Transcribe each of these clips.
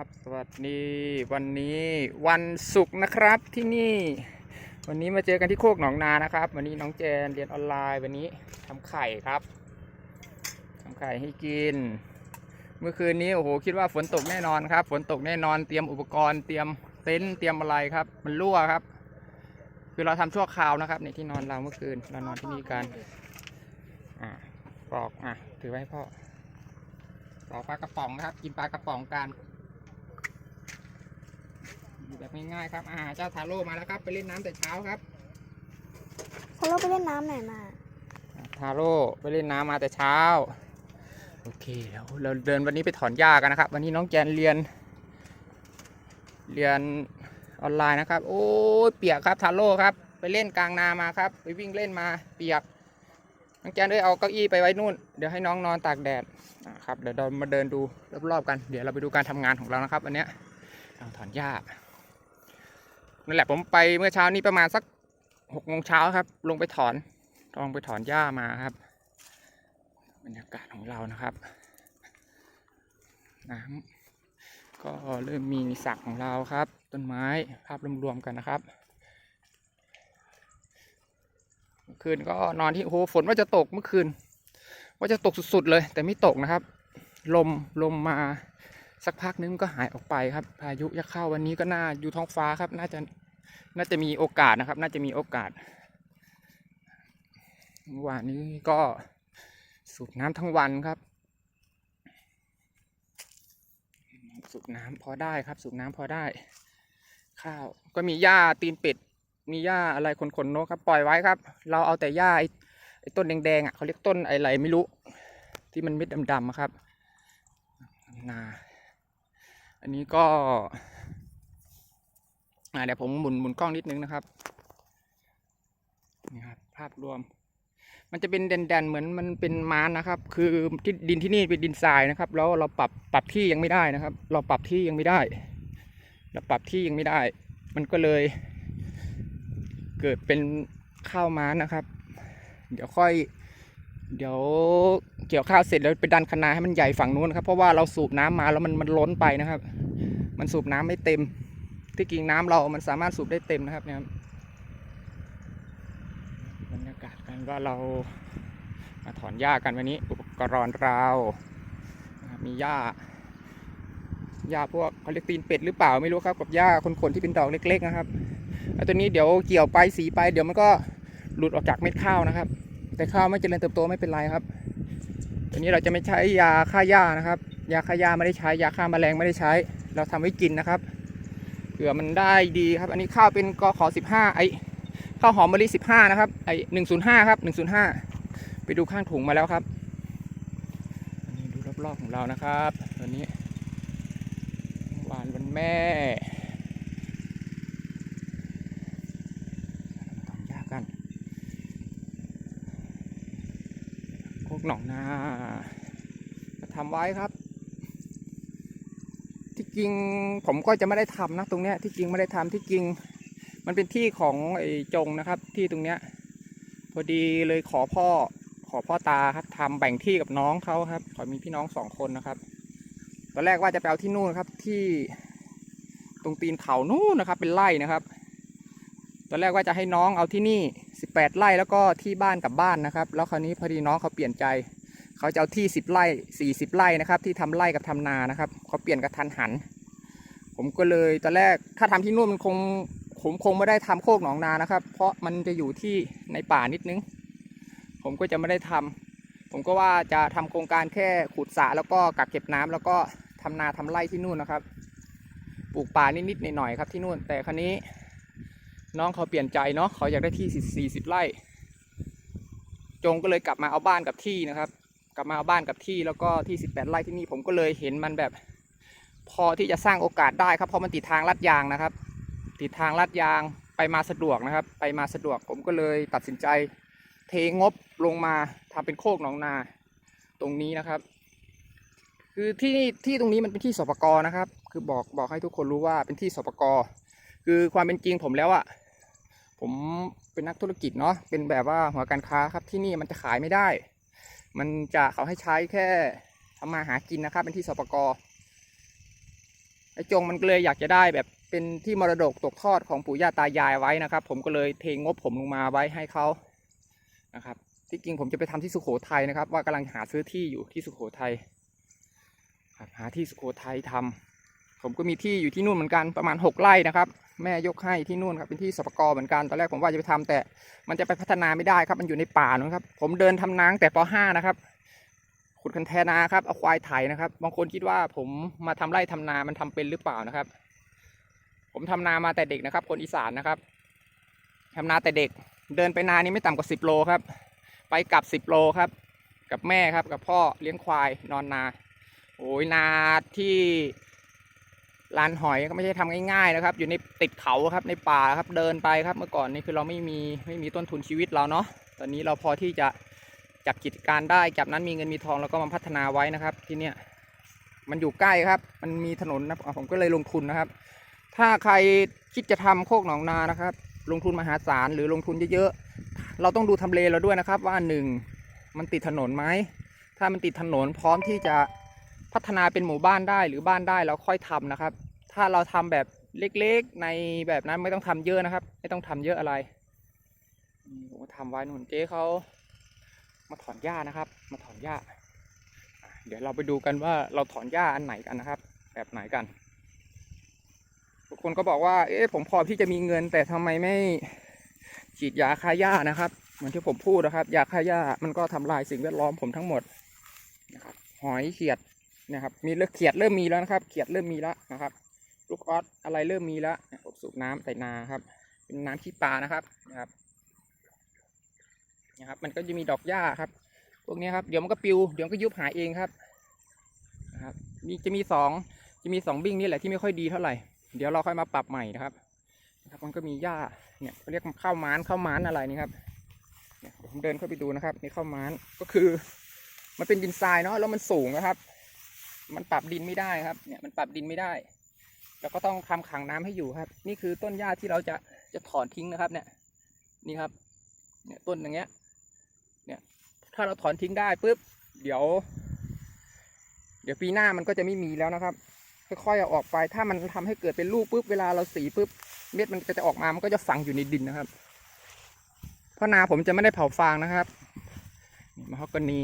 ครับ สวัสดีวันนี้วันศุกร์นะครับที่นี่ วันนี้มาเจอกันที่โคกหนองนานะครับ วันนี้น้องแจนเรียนออนไลน์วันนี้ทำไข่ครับทำไข่ให้กิน เมื่อคืนนี้โอ้โหคิดว่าฝนตกแน่นอนครับ ฝนตกแน่นอนเตรียมอุปกรณ์เตรียมเต็นท์เตรียมอะไรครับ มันรั่วครับ คือเราทำชั่วคราวนะครับ ในที่นอนเราเมื่อคืนเรานอนที่นี่กันอ่าปอกอะถือไว้ให้พ่อปอกปลากระป๋องนะครับ กินปลากระป๋องกัน แบบง่ายๆครับ อ่า เจ้าทาโร่มาแล้วครับ ไปเล่นน้ำแต่เช้าครับทะลุไปเล่นน้ำไหนมาอ่าทาโร่ไปเล่นน้ำมาแต่เช้า โอเคเดี๋ยวเราเดินวันนี้ไปถอนหญ้ากันนะครับ วันนี้น้องแจนเรียน เรียนออนไลน์นะครับ โอ้ยเปียกครับทาโร่ครับ ไปเล่นกลางนามาครับ ไปวิ่งเล่นมาเปียก น้องแจนได้เอาเก้าอี้ไปไว้นู่น เดี๋ยวให้น้องนอนตากแดดอ่าครับ เดี๋ยวเรามาเดินดูรอบๆกัน เดี๋ยวเราไปดูการทำงานของเรานะครับอันเนี้ยเราถอนหญ้า นั่นแหละผมไปเมื่อเช้านี้ประมาณสักหกโมงเช้าครับ ลงไปถอนลองไปถอนหญ้ามาครับ บรรยากาศของเรานะครับน้ำก็เริ่มมีสระของเราครับ ต้นไม้ภาพรวมๆกันนะครับ คืนก็นอนที่โอ้โหฝนว่าจะตกเมื่อคืน ว่าจะตกสุดๆเลย แต่ไม่ตกนะครับ ลมลมมา สักพักนึงก็หายออกไปครับ พายุจะเข้าวันนี้ก็น่าอยู่ท้องฟ้าครับ น่าจะน่าจะมีโอกาสนะครับ น่าจะมีโอกาสเมื่อวานนี้ก็สูบน้ำทั้งวันครับ สูบน้ำพอได้ครับ สูบน้ำพอได้ ข้าวก็มีหญ้าตีนเป็ดมีหญ้าอะไรขนขนนกครับปล่อยไว้ครับ เราเอาแต่หญ้าไอ้ต้นแดงๆอะเขาเรียกต้นอะไรไม่รู้ ที่มันเม็ดดำๆครับ นา อันนี้ก็อ่าเดี๋ยวผมหมุนหมุนกล้องนิดนึงนะครับนี่ครับภาพรวม มันจะเป็นแดนๆเหมือนมันเป็นม้านนะครับ คือที่ดินที่นี่เป็นดินทรายนะครับ แล้วเราปรับปรับที่ยังไม่ได้นะครับ เราปรับที่ยังไม่ได้ เราปรับที่ยังไม่ได้ มันก็เลย เกิดเป็นข้าวม้านนะครับ เดี๋ยวค่อย เดี๋ยวเกี่ยวข้าวเสร็จแล้วไปดันคะนาให้มันใหญ่ฝั่งนู้นครับ เพราะว่าเราสูบน้ำมาแล้วมันมันล้นไปนะครับ มันสูบน้ำไม่เต็ม ที่จริงน้ำเรา มันสามารถสูบได้เต็มนะครับเนี่ยบรรยากาศกันว่าเรามาถอนหญ้ากันวันนี้ อุปกรณ์เรานรับมีหญ้าหญ้าพวกเขาเรียกตีนเป็ดหรือเปล่าไม่รู้ครับกับหญ้าคนๆที่เป็นดอกเล็ก ๆ นะครับแล้วตัวนี้เดี๋ยวเกี่ยวไปสีไปเดี๋ยวมันก็หลุดออกจากเม็ดข้าวนะครับ แต่ข้าวไม่เจริญเติบโตไม่เป็นไรครับตัวนี้เราจะไม่ใช้ยาฆ่าหญ้านะครับ ยาฆ่าหญ้าไม่ได้ใช้ ยาฆ่าแมลงไม่ได้ใช้ เราทำไว้กินนะครับเผื่อมันได้ดีครับ อันนี้ข้าวเป็นกขอสิบห้าไอข้าวหอมมะลิสิบห้านะครับไอหนึ่งศูนย์ห้าครับหนึ่งศูนย์ห้าไปดูข้างถุงมาแล้วครับอันนี้ดูรอบๆของเรานะครับวันนี้หวานวันแม่ทำยากกัน โค กหนองนาทำไว้ครับ ที่จริงผมก็จะไม่ได้ทำนะตรงเนี้ยที่จริงไม่ได้ทำที่จริง มันเป็นที่ของไอ้จงนะครับ ที่ตรงเนี้ยพอดีเลยขอพ่อขอพ่อตาครับทำแบ่งที่กับน้องเขาครับขอมีพี่น้องสองคนนะครับตอนแรกว่าจะไปเอาที่นู่นครับที่ตรงตีนเขานู่นนะครับ เป็นไร่นะครับ ตอนแรกว่าจะให้น้องเอาที่นี่ 18 ไร่แล้วก็ที่บ้านกับบ้านนะครับ แล้วคราวนี้พอดีน้องเขาเปลี่ยนใจ เขาจะเอาที่ 10 ไร่ 40 ไร่นะครับ ที่ทำไร่กับทำนานะครับเขาเปลี่ยนกระทันหัน ผมก็เลยตอนแรกถ้าทำที่นู่นมันคงผมคงไม่ได้ทำโคกหนองนานะครับ เพราะมันจะอยู่ที่ในป่านิดนึง ผมก็จะไม่ได้ทำผมก็ว่าจะทำโครงการแค่ขุดสระแล้วก็กักเก็บน้ำแล้วก็ทำนาทำไร่ที่นู่นนะครับ ปลูกป่านิดๆหน่อยๆครับที่นู่น แต่คราวนี้ น้องเขาเปลี่ยนใจเนาะเขาอยากได้ที่ 40 ไร่ จงก็เลยกลับมาเอาบ้านกับที่นะครับ กลับมาเอาบ้านกับที่แล้วก็ที่ 18 ไร่ที่นี่ผมก็เลยเห็นมันแบบ พอที่จะสร้างโอกาสได้ครับเพราะมันติดทางลัดยางนะครับ ติดทางลัดยางไปมาสะดวกนะครับ ไปมาสะดวกผมก็เลยตัดสินใจเทงบลงมาทำเป็นโคกหนองนาตรงนี้นะครับ คือที่ที่ตรงนี้มันเป็นที่สปกนะครับ คือบอกบอกให้ทุกคนรู้ว่าเป็นที่สปกคือความเป็นจริงผมแล้วอะ ผมเป็นนักธุรกิจเนาะเป็นแบบว่าหัวการค้าครับที่นี่มันจะขายไม่ได้ มันจะเขาให้ใช้แค่ทำมาหากินนะครับ เป็นที่สปกไอ้จงมันก็เลยอยากจะได้แบบเป็นที่มรดกตกทอดของปู่ย่าตายายไว้นะครับ ผมก็เลยเทงบผมลงมาไว้ให้เขานะครับ ที่จริงผมจะไปทำที่สุโขทัยนะครับ ว่ากำลังหาซื้อที่อยู่ที่สุโขทัยหาที่สุโขทัยทำผมก็มีที่อยู่ที่นู่นเหมือนกันประมาณหกไร่นะครับ แม่ยกให้ที่นู่นครับเป็นที่สปกรเหมือนกันตอนแรกผมว่าจะไปทำแต่ มันจะไปพัฒนาไม่ได้ครับ มันอยู่ในป่านะครับ ผมเดินทำนางแต่ป .5 นะครับขุดคันแทนาครับเอาควายไถนะครับ บางคนคิดว่าผมมาทำไร่ทำนามันทำเป็นหรือเปล่านะครับ ผมทำนามาแต่เด็กนะครับ คนอีสานนะครับทำนาแต่เด็ก เดินไปนานี่ไม่ต่ำกว่าสิบโลครับ ไปกลับสิบโลครับ กับแม่ครับ กับพ่อเลี้ยงควายนอนนา โอ้ยนาที่ ลานหอยก็ไม่ใช่ทำง่ายๆนะครับ อยู่ในติดเขาครับในป่าครับเดินไปครับ เมื่อก่อนนี่คือเราไม่มีไม่มีต้นทุนชีวิตเราเนาะตอนนี้เราพอที่จะจับกิจการได้จับนั้นมีเงินมีทองแล้วก็มาพัฒนาไว้นะครับ ที่เนี้ยมันอยู่ใกล้ครับ มันมีถนนนะผมก็เลยลงทุนนะครับ ถ้าใครคิดจะทำโคกหนองนานะครับ ลงทุนมหาศาลหรือลงทุนเยอะๆเราต้องดูทำเลเราด้วยนะครับ ว่าหนึ่งมันติดถนนไหมถ้ามันติดถนนพร้อมที่จะ พัฒนาเป็นหมู่บ้านได้หรือบ้านได้เราค่อยทำนะครับ ถ้าเราทำแบบเล็กๆในแบบนั้นไม่ต้องทำเยอะนะครับ ไม่ต้องทำเยอะอะไรนี่ผมทำไว้นู่นเจ๊เขามาถอนหญ้านะครับ มาถอนหญ้า เดี๋ยวเราไปดูกันว่าเราถอนหญ้าอันไหนกันนะครับ แบบไหนกันทุกคนก็บอกว่า เอ๊ะผมพอที่จะมีเงิน แต่ทำไมไม่ฉีดยาฆ่าหญ้านะครับ เหมือนที่ผมพูดนะครับ ยาฆ่าหญ้ามันก็ทำลายสิ่งแวดล้อมผมทั้งหมดนะครับหอยเขียด นะครับ มีเลือเขียดเริ่มมีแล้วนะครับ เขียดเริ่มมีแล้วนะครับ ลูกออสอะไรเริ่มมีแล้วเนี่ยผมสูบน้ำใส่นาครับ เป็นน้ำขี้ปลานะครับนะครับนะครับ มันก็จะมีดอกหญ้าครับ พวกนี้ครับ เดี๋ยวมันก็ปิว เดี๋ยวมันก็ยุบหายเองครับนะครับ มีจะมีสองจะมีสองบิ้งนี่แหละที่ไม่ค่อยดีเท่าไหร่ เดี๋ยวเราค่อยมาปรับใหม่นะครับนะครับ มันก็มีหญ้า เนี่ยเรียกข้าวม้านข้าวม้านอะไรนี่ครับเนี่ยผมเดินเข้าไปดูนะครับนี่ข้าวม้านก็คือ มันเป็นดินทรายเนาะแล้วมันสูงนะครับ มันปรับดินไม่ได้ครับ เนี่ยมันปรับดินไม่ได้เราก็ต้องทำขังน้ำให้อยู่ครับ นี่คือต้นหญ้าที่เราจะจะถอนทิ้งนะครับ เนี่ย นี่ครับ เนี่ยต้นอย่างเงี้ย เนี่ย ถ้าเราถอนทิ้งได้ปุ๊บเดี๋ยว เดี๋ยวปีหน้ามันก็จะไม่มีแล้วนะครับค่อยๆเอาออกไป ถ้ามันทำให้เกิดเป็นลูกปุ๊บเวลาเราสีปุ๊บเม็ดมันก็จะออกมา มันก็จะฝังอยู่ในดินนะครับ เพราะนาผมจะไม่ได้เผาฟางนะครับนี่มะฮอกกานี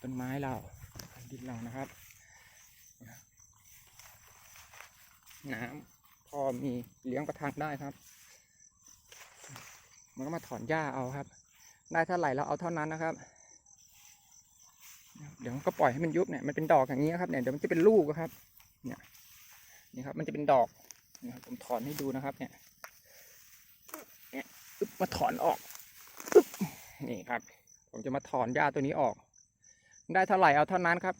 ต้นไม้เรา ดินเรานะครับ น้ำพอมีเลี้ยงประทังได้ครับ มันก็มาถอนหญ้าเอาครับ ได้เท่าไหร่เราเอาเท่านั้นนะครับ เดี๋ยวมันก็ปล่อยให้มันยุบเนี่ยมันเป็นดอกอย่างนี้ครับเนี่ยเดี๋ยวมันจะเป็นลูกครับ เนี่ยนี่ครับ มันจะเป็นดอกนะครับผมถอนให้ดูนะครับ เนี่ยเนี่ยมาถอนออกนี่ครับ ผมจะมาถอนหญ้าตัวนี้ออก ได้เท่าไหร่เอาเท่านั้นครับ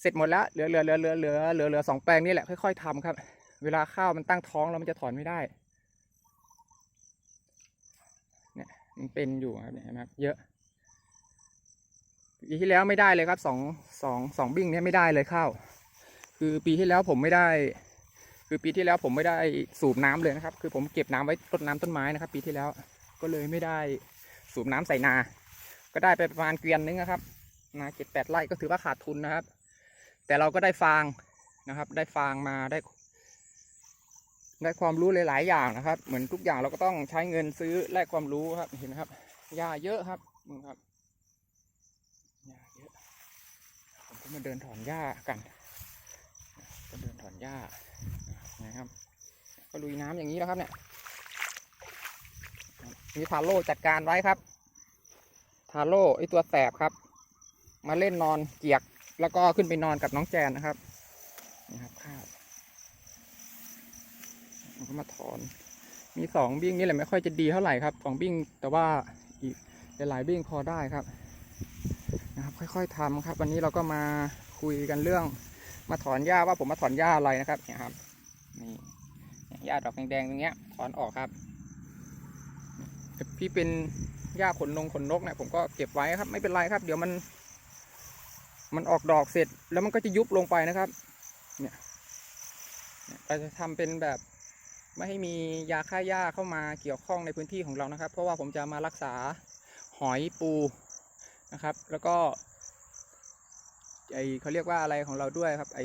เสร็จหมดแล้วเหลือเหลือเหลือเหลือเหลือเหลือเหลือสองแปลงนี่แหละค่อยๆทำครับ เวลาข้าวมันตั้งท้องแล้วมันจะถอนไม่ได้ เนี่ยมันเป็นอยู่ครับเนี่ยเห็นไหมครับ เยอะปีที่แล้วไม่ได้เลยครับสองสองสองบิ้งเนี่ยไม่ได้เลยข้าวคือปีที่แล้วผมไม่ได้ คือปีที่แล้วผมไม่ได้สูบน้ำเลยนะครับ คือผมเก็บน้ำไว้รดน้ำต้นไม้นะครับ ปีที่แล้วก็เลยไม่ได้สูบน้ำใส่นา ก็ได้ไปประมาณเกวียนนึงนะครับ นาเจ็ดแปดไร่ก็ถือว่าขาดทุนนะครับ แต่เราก็ได้ฟางนะครับ ได้ฟางมาได้ ได้ความรู้หลายๆอย่างนะครับ เหมือนทุกอย่างเราก็ต้องใช้เงินซื้อแลกความรู้ครับเห็นไหมครับหญ้าเยอะครับนี่ครับหญ้าเยอะผมก็มาเดินถอนหญ้ากันก็เดินถอนหญ้านะครับ ก็ลุยน้ำอย่างนี้แล้วครับเนี่ยมีทาโร่จัดการไว้ครับ ทาโร่ไอตัวแสบครับ มาเล่นนอนเกียก แล้วก็ขึ้นไปนอนกับน้องแจนนะครับนี่ครับข้าวมันก็มาถอน มีสองบิ้งนี่แหละไม่ค่อยจะดีเท่าไหร่ครับสองบิ้งแต่ว่าอีกหลายบิ้งพอได้ครับนะครับค่อยๆทำครับ วันนี้เราก็มาคุยกันเรื่อง มาถอนหญ้าว่าผมมาถอนหญ้าอะไรนะครับเนี่ยครับนี่หญ้าดอกแดงๆตรงเนี้ยถอนออกครับพี่เป็นหญ้าขนนงขนนกเนี่ยผมก็เก็บไว้ครับ ไม่เป็นไรครับ เดี๋ยวมัน มันออกดอกเสร็จแล้วมันก็จะยุบลงไปนะครับ เนี่ยเราจะทำเป็นแบบไม่ให้มียาฆ่าหญ้าเข้ามาเกี่ยวข้องในพื้นที่ของเรานะครับ เพราะว่าผมจะมารักษาหอยปูนะครับ แล้วก็ไอเขาเรียกว่าอะไรของเราด้วยครับ ไอ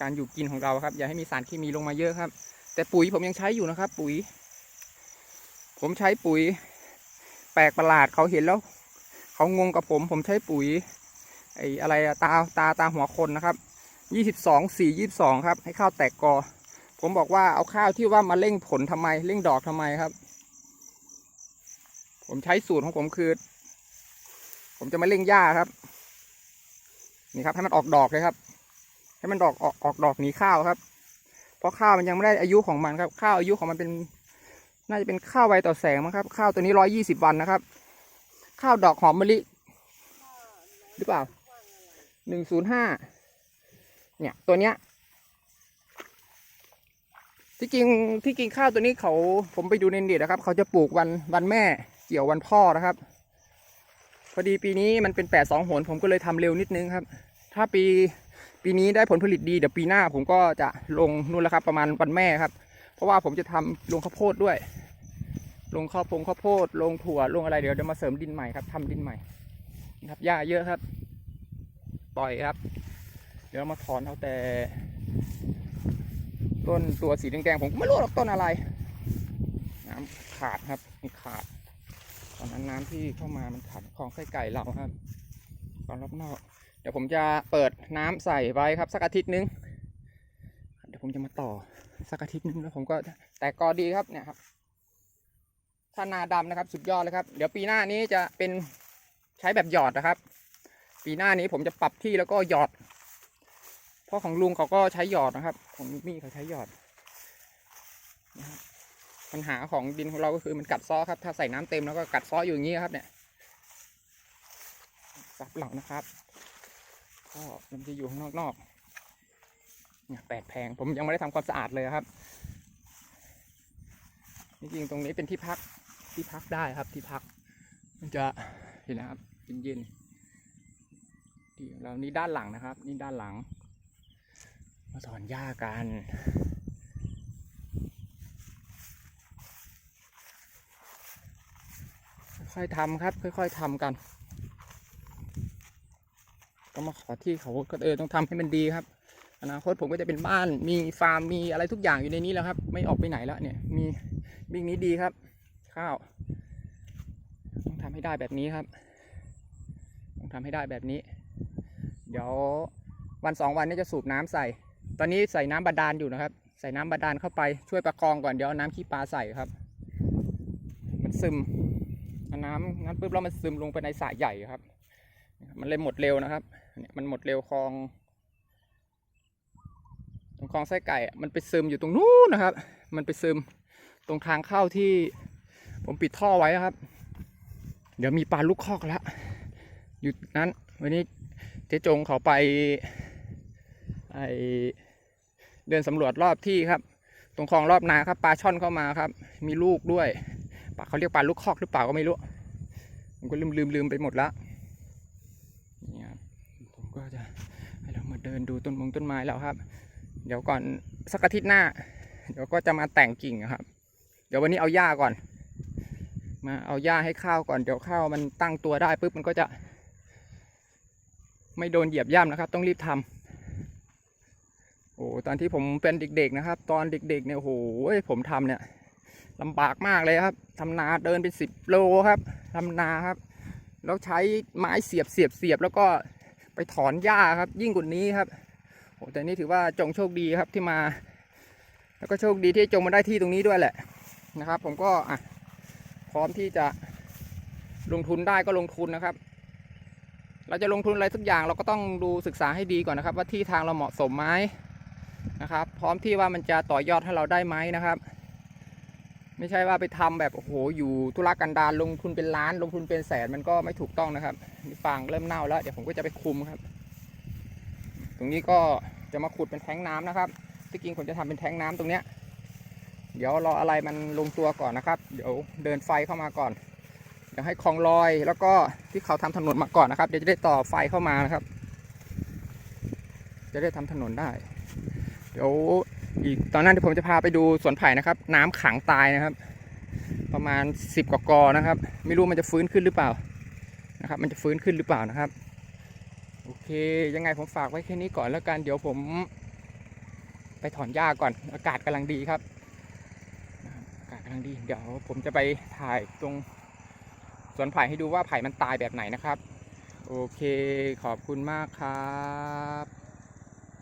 การอยู่กินของเราครับ อย่าให้มีสารเคมีลงมาเยอะครับ แต่ปุ๋ยผมยังใช้อยู่นะครับ ปุ๋ย ผมใช้ปุ๋ย แปลกประหลาดเขาเห็นแล้ว เขางงกับผม ผมใช้ปุ๋ย ไอ้อะไรตาตาตาหัวคนนะครับยี่สิบสองสี่ยี่สิบสองครับ ให้ข้าวแตกกอ ผมบอกว่าเอาข้าวที่ว่ามาเร่งผลทำไมเร่งดอกทำไมครับ ผมใช้สูตรของผมคือ ผมจะมาเร่งหญ้าครับ นี่ครับให้มันออกดอกเลยครับ ให้มันดอกออกออกดอกหนีข้าวครับ เพราะข้าวมันยังไม่ได้อายุของมันครับข้าวอายุของมันเป็น น่าจะเป็นข้าวไวต่อแสงมั้งครับ ข้าวตัวนี้ร้อยยี่สิบวันนะครับ ข้าวดอกหอมมะลิ หรือเปล่า หนึ่งศูนย์ห้าเนี่ยตัวเนี้ยที่จริงที่จริงข้าวตัวนี้เขาผมไปดูในเน็ตนะครับ เขาจะปลูกวันวันแม่เกี่ยววันพ่อนะครับ พอดีปีนี้มันเป็นแปดสองหนผมก็เลยทำเร็วนิดนึงครับ ถ้าปีปีนี้ได้ผลผลิตดีเดี๋ยวปีหน้าผมก็จะลงนู่นแล้วครับ ประมาณวันแม่ครับ เพราะว่าผมจะทำลงข้าวโพดด้วย ลงข้าวพงข้าวโพดลงถั่วลงอะไรเดี๋ยวเดี๋ยวมาเสริมดินใหม่ครับทำดินใหม่นะครับหญ้าเยอะครับ่อยครับ เดี๋ยวมาถอนเอาแต่ ต้นตัวสีแดงๆผมก็ไม่รู้หรอกต้นอะไร น้ำขาดครับมันขาด ตอนนั้นน้ำที่เข้ามามันขาดคลองไส้ไก่เราครับตอนรอบนอก เดี๋ยวผมจะเปิดน้ำใส่ไว้ครับ สักอาทิตย์นึง เดี๋ยวผมจะมาต่อสักอาทิตย์นึงแล้วผมก็แต่กอดีครับเนี่ยครับถ้านาดำนะครับสุดยอดเลยครับ เดี๋ยวปีหน้านี้จะเป็นใช้แบบหยอดนะครับ ปีหน้านี้ผมจะปรับที่แล้วก็หยอดเพราะของลุงเขาก็ใช้หยอดนะครับ ของมี่เขาใช้หยอดนะครับปัญหาของดินของเราก็คือมันกัดซ้อครับ ถ้าใส่น้ำเต็มแล้วก็กัดซ้ออยู่อย่างนี้ครับเนี่ยซับหลังนะครับ ก็มันจะอยู่ข้างนอกนอกเนี่ยแปดแพงผมยังไม่ได้ทำความสะอาดเลยครับจริงๆตรงนี้เป็นที่พักที่พักได้ครับที่พัก มันจะเห็นนะครับเย็นๆ ที่เรานี่ด้านหลังนะครับ นี่ด้านหลัง มาถอนหญ้ากันค่อยๆทำครับ ค่อยๆทำกัน ก็มาขอที่เขาก็เออต้องทำให้มันดีครับอนาคตผมก็จะเป็นบ้านมีฟาร์มมีอะไรทุกอย่างอยู่ในนี้แล้วครับ ไม่ออกไปไหนแล้วเนี่ย มีบิ่งนี้ดีครับ ข้าวต้องทำให้ได้แบบนี้ครับ ต้องทำให้ได้แบบนี้ เดี๋ยววันสองวันนี้จะสูบน้ำใส่ ตอนนี้ใส่น้ำบาดาลอยู่นะครับ ใส่น้ำบาดาลเข้าไปช่วยประคองก่อนเดี๋ยวน้ำขี้ปลาใส่ครับ มันซึมน้ำนั้นปุ๊บแล้วมันซึมลงไปในสระใหญ่ครับ มันเลยหมดเร็วนะครับเนี่ยมันหมดเร็วคลองตรงคลองไส้ไก่ มันไปซึมอยู่ตรงนู้นนะครับ มันไปซึมตรงทางเข้าที่ผมปิดท่อไว้ครับ เดี๋ยวมีปลาลูกคอกแล้วอยู่นั้นวันนี้ เจ๊จงเขาไปไอเดินสำรวจรอบที่ครับ ตรงคลองรอบนาครับปลาช่อนเข้ามาครับ มีลูกด้วยปลาเขาเรียกปลาลูกคอกหรือเปล่าก็ไม่รู้ผมก็ลืมลืมลืมไปหมดละนี่ครับผมก็จะให้เรามาเดินดูต้นมงต้นไม้แล้วครับ เดี๋ยวก่อนสักอาทิตย์หน้า เดี๋ยวก็จะมาแต่งกิ่งครับ เดี๋ยววันนี้เอาหญ้าก่อน มาเอาหญ้าให้ข้าวก่อนเดี๋ยวข้าวมันตั้งตัวได้ปุ๊บมันก็จะ ไม่โดนเหยียบย่ำนะครับ ต้องรีบทำโอ้ตอนที่ผมเป็นเด็กๆนะครับ ตอนเด็กๆเนี่ยโอ้โหผมทำเนี่ยลำบากมากเลยครับทำนาเดินเป็นสิบโลครับทำนาครับ แล้วใช้ไม้เสียบเสียบเสียบแล้วก็ไปถอนหญ้าครับ ยิ่งกว่านี้ครับโอ้แต่นี่ถือว่าจงโชคดีครับที่มา แล้วก็โชคดีที่จงมาได้ที่ตรงนี้ด้วยแหละนะครับ ผมก็อะพร้อมที่จะลงทุนได้ก็ลงทุนนะครับ เราจะลงทุนอะไรทุกอย่างเราก็ต้องดูศึกษาให้ดีก่อนนะครับ ว่าที่ทางเราเหมาะสมไหมนะครับ พร้อมที่ว่ามันจะต่อยอดให้เราได้ไหมนะครับ ไม่ใช่ว่าไปทำแบบโอ้โหอยู่ธุรกันดารลงทุนเป็นล้าน ลงทุนเป็นแสนมันก็ไม่ถูกต้องนะครับนี่ฟางเริ่มเน่าแล้วเดี๋ยวผมก็จะไปคุมครับ ตรงนี้ก็จะมาขุดเป็นแท้งน้ำนะครับที่จริงผมจะทำเป็นแท้งน้ำตรงเนี้ยเดี๋ยวรออะไรมันลงตัวก่อนนะครับ เดี๋ยวเดินไฟเข้ามาก่อน เดี๋ยวให้คลองลอยแล้วก็ที่เขาทำถนนมาก่อนนะครับ เดี๋ยวจะได้ต่อไฟเข้ามานะครับ จะได้ทำถนนได้ เดี๋ยวอีกตอนนั้นเดี๋ยวผมจะพาไปดูสวนไผ่นะครับ น้ำขังตายนะครับ ประมาณ10กว่ากอนะครับ ไม่รู้มันจะฟื้นขึ้นหรือเปล่านะครับ มันจะฟื้นขึ้นหรือเปล่านะครับ โอเค ยังไงผมฝากไว้แค่นี้ก่อนแล้วกัน เดี๋ยวผมไปถอนหญ้าก่อน อากาศกำลังดีครับ อากาศกำลังดี เดี๋ยวผมจะไปถ่ายตรง สวนไผ่ให้ดูว่าไผ่มันตายแบบไหนนะครับ โอเคขอบคุณมากครับ